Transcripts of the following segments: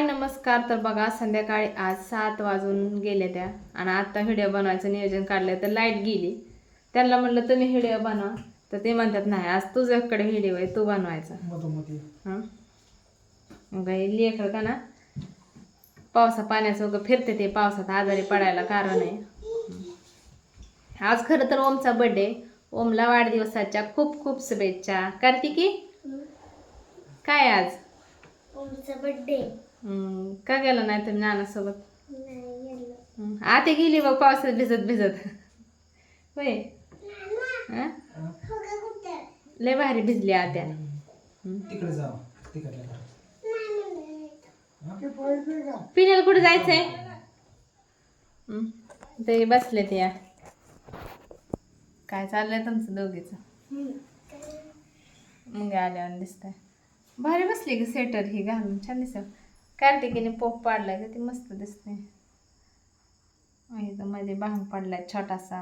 हाय नमस्कार. तर बघा संध्याकाळी आज सात वाजून गेले त्या. आणि आत्ता व्हिडिओ बनवायचं नियोजन काढलं तर लाइट गेली. त्यांना म्हणलं तुम्ही व्हिडिओ बनवा. तर ते म्हणतात नाही आज तुझ्याकडे व्हिडिओ आहे तू बनवायचा. हां? मग हे लेकरं का ना पावसा पाण्याचं वगैरे फिरते ते पावसात आजारी पडायला कारण आहे. आज खरं तर ओमचा बर्थडे ओमला वाढदिवसाच्या खूप खूप शुभेच्छा. कार्तिकी? काय आज? ओमचा बर्थडे हम्म, का गेला नाही तुम्ही नानासोबत? नाही गेलो. हम्म, आते गेली बघ पावसात भिजत भिजत. होय? हं? लय भारी भिजली आत्या. तिकडे जाऊ तिकडल्या घरात पिण्याला कुठे जायचंय? हं, ते बसले ते या. काय चाललंय तुमचं दोघीच? मग आल्यावर दिसतंय. भारी बसली ग स्वेटर ही घालून. छान दिसत कार्तिकीने पोप पाडलाय का? ती मस्त दिसते. इथं मध्ये भांग पडलाय छोटासा.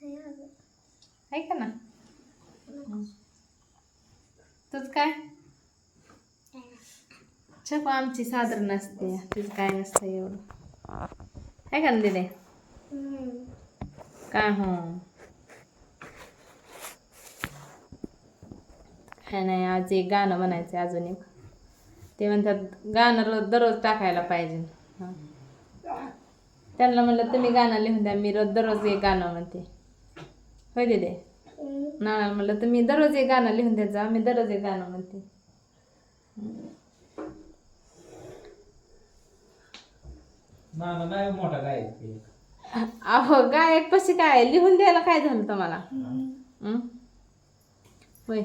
आहे का ना? तुझ काय? छप आमची सादर नसते. तुझं काय नसतं एवढं. आहे का ना दिदे? काय हो? काय नाही आज एक गाणं म्हणायचं आहे अजून एक. ते म्हणतात गाणं रोज दररोज टाकायला पाहिजे. त्यांना म्हणलं तुम्ही गाणं लिहून द्या मी रोज दररोज एक गाणं म्हणते. होय दिदे? नाना म्हणलं तुम्ही दररोज एक गाणं लिहून द्या जा मी दररोज एक गाणं म्हणते. अहो गायक पशी काय? लिहून द्यायला काय झालं तुम्हाला? हं? होय.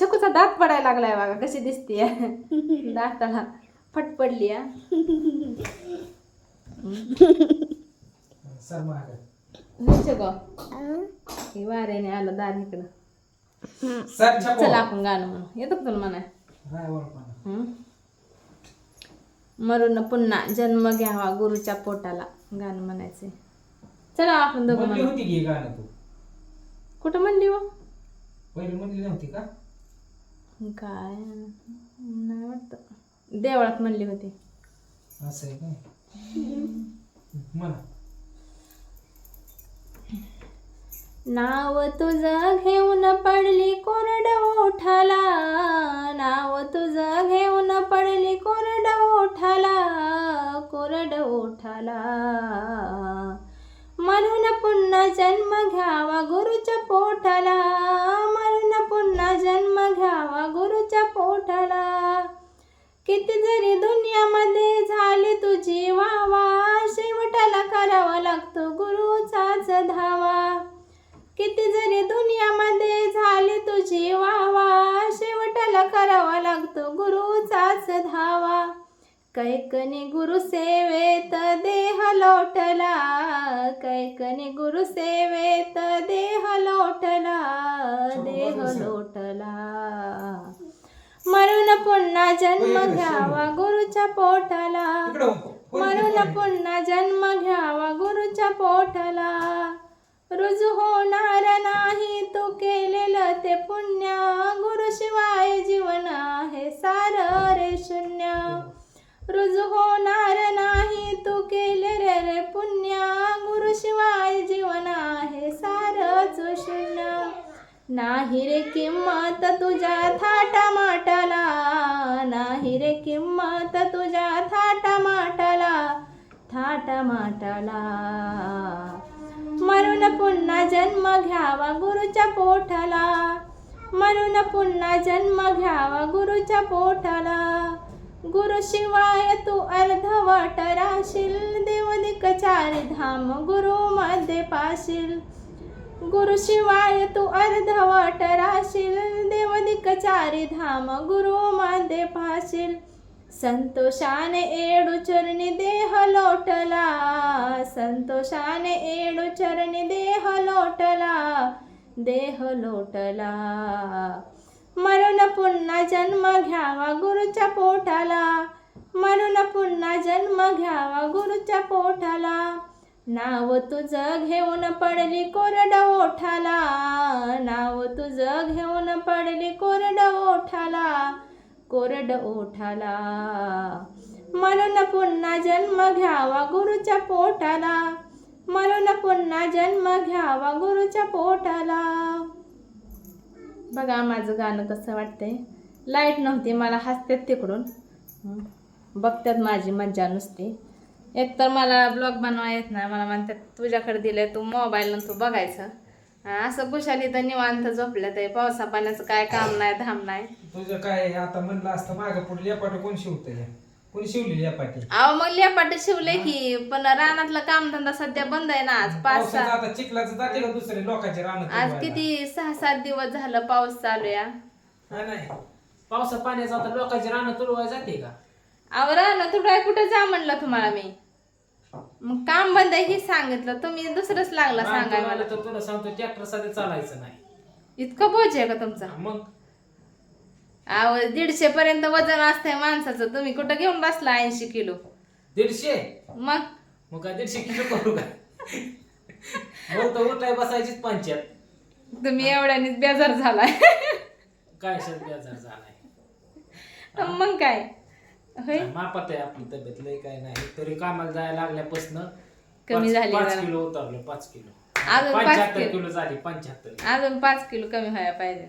छकूचा दात पडायला लागलाय बघा कशी दिसते दाताला फट पडली वाऱ्याने आलं दार इकडं चला आपण गाणं म्हणू. येतं तुला हं? मरून पुन्हा जन्म घ्यावा गुरुच्या पोटाला गाणं म्हणायचे चला आपण दोघं म्हणू. कुठं म्हणली हो? पहिले म्हणली नव्हती का? काय? नाही वाटतं. देवळात म्हणली होती. असं आहे काय? नाव तुझं घेऊन पडली कोरड ओठाला. नाव तुझं घेऊन पडली कोरड ओठाला. कोरड ओठाला. म्हणून पुन्हा जन्म घ्यावा गुरुच्या पोटाला किती जरी दुनियामध्ये झाली तुझी वावा शेवटाला करावा लागतो गुरुचाच धावा. किती जरी दुनियामध्ये झाली तुझी वावा शेवटाला करावा लागतो गुरुचाच धावा. कैकने गुरु सेवेत देह लोटला कैकने गुरु सेवेत देह लोटला देह लोटला. पुन्हा जन्म घ्यावा गुरुच्या पोटाला. इकडं मरून पुन्हा जन्म घ्यावा गुरुच्या पोटाला. रुजू होणार नाही तू केलेलं ते पुण्य. गुरुशिवाय जीवन आहे सार रे शून्य. रुजू होणार नाही तू केले रे रे पुण्य गुरुशिवाय जीवन आहे सारच शून्य. नाही रे किंमत तुझ्या थाटा माटाला नाही रे किंमत तुझ्या थाटा माटाला थाटा माटाला मरून पुन्हा जन्म घ्यावा गुरुच्या पोटाला. मरून पुन्हा जन्म घ्यावा गुरुच्या पोटाला. गुरुशिवाय तू अर्धवट राशील देवदिक चार धाम गुरु मध्ये पाशील. गुरुशिवाय तू अर्धवट राशील. देवदिक चारी धाम गुरु मध्ये पाशील संतोषाने एडू चरणी देह लोटला. संतोषाने एडू चरणी देह लोटला. देह लोटला. म्हणून पुन्हा जन्म घ्यावा गुरुच्या पोटाला. म्हणून पुन्हा जन्म घ्यावा गुरुच्या पोटाला. नाव तुझं घेऊन पडली कोरड ओठाला. नाव तुझं घेऊन पडली कोरड ओठाला. कोरड ओठाला. म्हणून पुन्हा जन्म घ्यावा गुरुच्या पोटाला. म्हणून पुन्हा जन्म घ्यावा गुरुच्या पोटाला. बघा माझं गाणं कसं वाटतंय. लाइट नव्हती मला हसतात तिकडून. बघतात माझी मज्जा नुसती. एकतर मला ब्लॉग बनवा येत नाही. मला म्हणतात तुझ्याकडे दिले तू मोबाईलनं तू बघायचं. असं कुशाली तर निवांत झोपलं ते पावसा पाण्याचं काय काम नाही धाम नाही. तुझं काय आता म्हणलं असतं मागं पुढे लेपाट कोण शिवतं कोणी शिवली लेपाटी? अहो मग लेपाट शिवले की पण रानातलं कामधंदा सध्या बंद आहे ना आज पाच पावसाचं सहा आता चिखलाचं जाते का दुसरे लोकांचे राहणं आज किती सहा सात दिवस झालं पाऊस चालू या नाही. पावसा पाण्याचं आता लोकांचे राहणं तुडवाय जाते का? अहो राहणं तू काय कुठं जा म्हणलं तुम्हाला मी? मग काम बंद हे सांगितलं तुम्ही दुसरंच लागला सांगाय मला तर तुला सांगतो ट्रॅक्टर चालायचं नाही. इतकं बोज आहे का तुमचा? मग? अहो दीडशे पर्यंत वजन असतंय माणसाचं. तुम्ही कुठं घेऊन बसला ऐंशी किलो? दीडशे? मग? मग काय दीडशे किलो करू का? मग तर उठाय बसायचीच पंचायत. तुम्ही एवढ्यानीच बेजार झालाय. काय शब्द बेजार झालाय? मग काय? होय? मापात आहे आपली तब्येत लय काय नाही तरी कामाला जायला लागल्यापासून कमी झाली पाच जरा. किलो उतरले पाच किलो. अजून पाच पंच्याहत्तर किलो. किलो झाली पंच्याहत्तर अजून पाच किलो कमी व्हायला पाहिजे.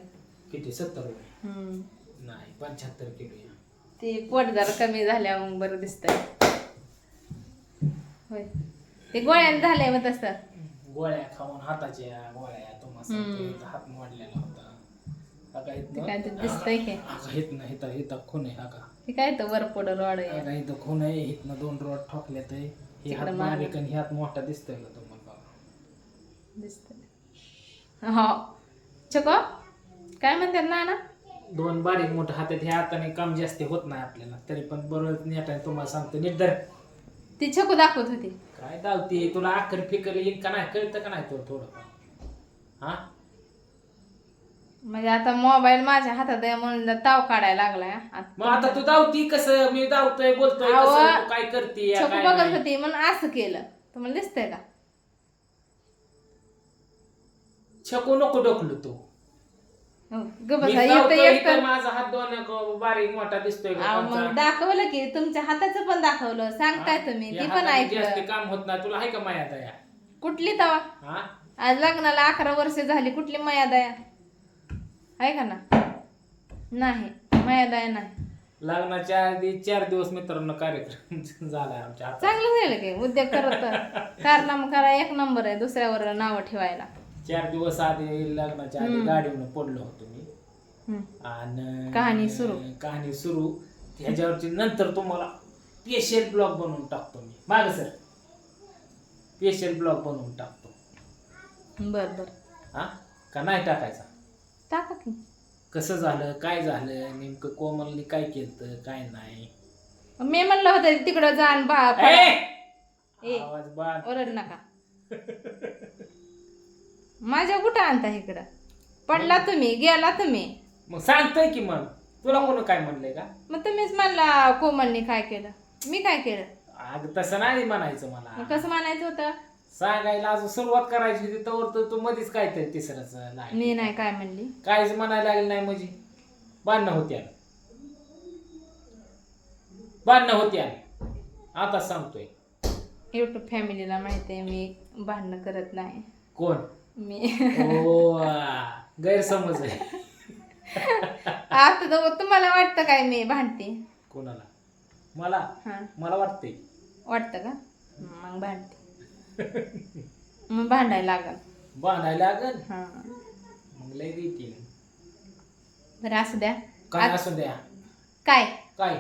किती? सत्तर रुपये हम्म. नाही पंच्याहत्तर किलो या. ते पोट जरा कमी झाल्यावर मग बरं दिसतंय. होय. ते गोळ्याने झालंय मग तसं. गोळ्या खाऊन हाताच्या गोळ्या तुम्हाला सांगतो, हात मोडलेला. काय ते दिसतंय की? इथनं इथं इथं खून आहे हा ते काय तर वर पुढं रॉड आहे? इथं खून आहे इथनं दोन रोड ठोकले ते हे तिकडं हात मागे. बारीक आणि हे हात मोठा दिसतोय का तुम्हाला दिसतंय. हो. चको काय म्हणतात ना ना दोन बारीक मोठे हात आहेत ह्या हाताने काम जास्त होत नाही आपल्याला. तरी पण बरोबर नीट आहे तुम्हाला सांगतो नीट धर. ती छकू दाखवत होती. काय दावते तुला आखर फिकर येईल का नाही कळतं का नाही तो थोडं हा? म्हणजे आता मोबाईल माझ्या हातात आहे म्हणून ताव काढायला लागलाय मग आता तू दावती कसं? मी दावतोय बोलतोय कसं, तू काय करते छकू बघत. होती म्हणून असं केलं. तुम्हाला दिसतंय का? छकू नको डोकलो तू. हो, ग मी बसा दावतोय येतं इथं एकतर माझा हात दोन बारीक मोठा दिसतोय का? मग दाखवलं की तुमच्या हाताचं पण दाखवलं. सांगताय तुम्ही या ती पण हाताने जास्त ऐकलं काम होत नाही. तुला आहे का माया दया? कुठली तवा? हा? आज लग्नाला अकरा वर्ष झाली कुठली मयादया आहे का ना? नाही मयादया नाही. लग्नाच्या आधी चार दिवस मित्रांनो कार्यक्रम झालाय आमच्या हातात. चांगलं झालं की उद्योग करत कारनामा करा एक नंबर आहे दुसऱ्यावर नावं ठेवायला. चार दिवस आधी लग्नाच्या आधी गाडीवर पडलो होतो मी. हम्म. आणि कहाणी सुरू. कहाणी सुरू. ह्याच्यावरची नंतर तुम्हाला स्पेशल ब्लॉग बनवून टाकतो मी. माग सर. स्पेशल ब्लॉग बनवून टाकतो. बर बर. हा? का नाही टाकायचा? टाका की. कसं झालं काय झालं नेमकं कोमलनी काय केलं काय नाही. मी म्हणलं होतं तिकडं जाण बा ए! ए. आवाज बाद. ओरड नका. माझ्या कुठं आणता इकडं? पडला तुम्ही गेला तुम्ही. मग सांगतोय की मग. तुला कोण काय म्हणलंय का? मग तुम्हीच म्हणला कोमलनी काय केलं? मी काय केलं? अग तसं नाही म्हणायचं मग मला कसं म्हणायचं होतं? सांगायला अजून सुरुवात करायची होती तर तू मध्येच काहीतरी तिसरंच नाही. मी नाही काय म्हणली. काहीच म्हणायला लागलं नाही म्हणजे बांधणं होत्या बांधणं होत्या आता. सांगतोय. युट्यूब फॅमिलीला माहिती आहे मी भांडणं करत नाही. कोण? मी. ओ आ, गैरसमज आहे. आता तर तुम्हाला वाटतं काय मी भांडते? कोणाला? मला? हां. मला वाटतंय. वाटतं का? मग भांडते. मग भांडायला लागल. बांधायला लागल? हां. मग लय देतील बरं असू द्या. काय आज- असू द्या? काय? काय?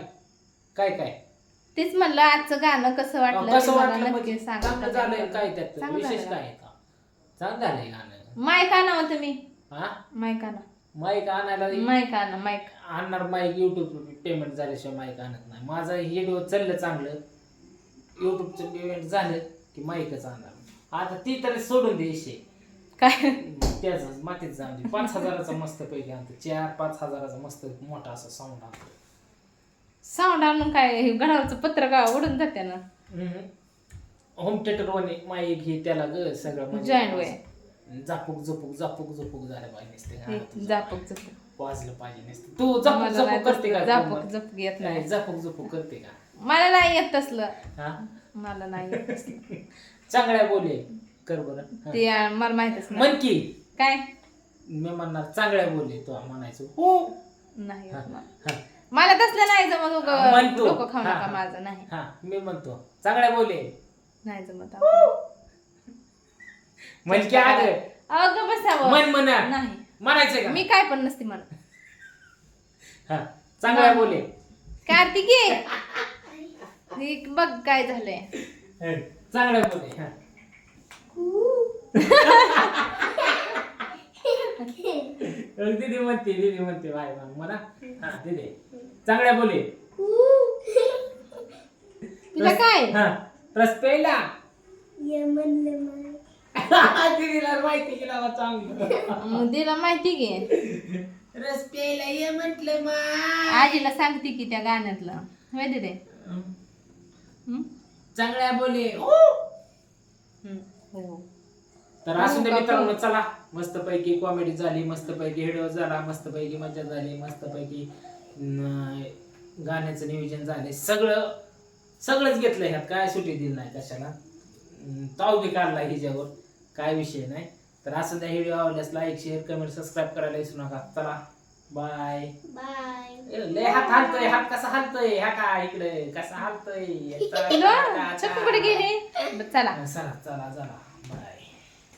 काय काय? तेच म्हणलं आजचं गाणं कसं वाटलं? कसं मला वाटलं? नक्की म्हणजे सांगा. चांगलं झालंय काय त्यात? चांगलं विशेष झालं. काय आहे का? चांगलं झालंय गाणं. माईक आणा हो तुम्ही. हा? माईक आणा. माईक आणायला माईक आणा माईक. आणणार माईक युट्यूब पेमेंट झाल्याशिवाय माईक आणत नाही. माझं हे दिवस चाललं चांगलं. युट्यूबचं पेमेंट झालं. की माईकच आणणार. आता ती तरी सोडून दे इशे काय? त्याच मातीत जाऊन दे. पाच हजाराचा मस्त पैकी आणतो. चार पाच हजाराचा मस्त मोठा असा साऊंड आणतो. साऊंड आणून काय हे घडावरचं पत्र का उडून जाते ना? होम थिएटर वाले माईक हे त्याला ग सगळं म्हणजे Giant way. झापूक झुपूक झापूक झुपूक झालं पाहिजे नुसते. जापक जापक वाजलं पाहिजे नसतं. तू जपक मला जपक करते का? जपक जपक येत नाही, नाही. जपक जपक करते का? मला नाही येत तसलं. हा? मला नाही येत चांगल्या बोले कर बरं. हा. ते अं, मला माहितच नाही. म्हण की. काय? मी म्हणणार चांगल्या बोले तो म्हणायचो. हो. नाही हा, येत मला. हा, मला तसलं नाही जमत उगं. म्हणतो. डोकं खाऊ हा, नका हा. माझं नाही. हा मी म्हणतो चांगल्या बोले नाही जमत आपण. म्हण की आग. अगं बसावं. मन म्हणा. नाही. म्हणायचं का? मी काय पण नसते म्हणत. हा चांगल्या बोले कार्तिकी. हे बघ काय झालंय. हा, चांगल्या बोले. हा. अग दीदी म्हणते दीदी म्हणते बाय मग म्हणा हा दीदी. चांगल्या बोले. तुला काय? हा रस पेला मला. दीदीला माहिती की लावा चांगलं. मग तिला माहिती की. रस प्यायला ये म्हटलं मा आजीला सांगते की त्या गाण्यातलं. होय दे चांगल्या बोले. हो. तर असू दे हो? मित्रांनो चला. मस्त पैकी कॉमेडी झाली मस्त पैकी हिडिओ झाला मस्त पैकी मजा झाली मस्त पैकी गाण्याचं नियोजन झाले सगळं सगळंच घेतलं ह्यात. काय सुटी दिली नाही कशाला? अं, ताव बी काढला हिच्यावर. काय विषय नाही. तर असं त्या व्हिडिओ आवडल्यास लाईक शेअर कमेंट सबस्क्राईब करायला विसरू नका. चला. बाय बाय लय हात हालतोय हात कसा हालतोय? ह्या का इकडे? कसा हालतोय? चला. चला चला चला.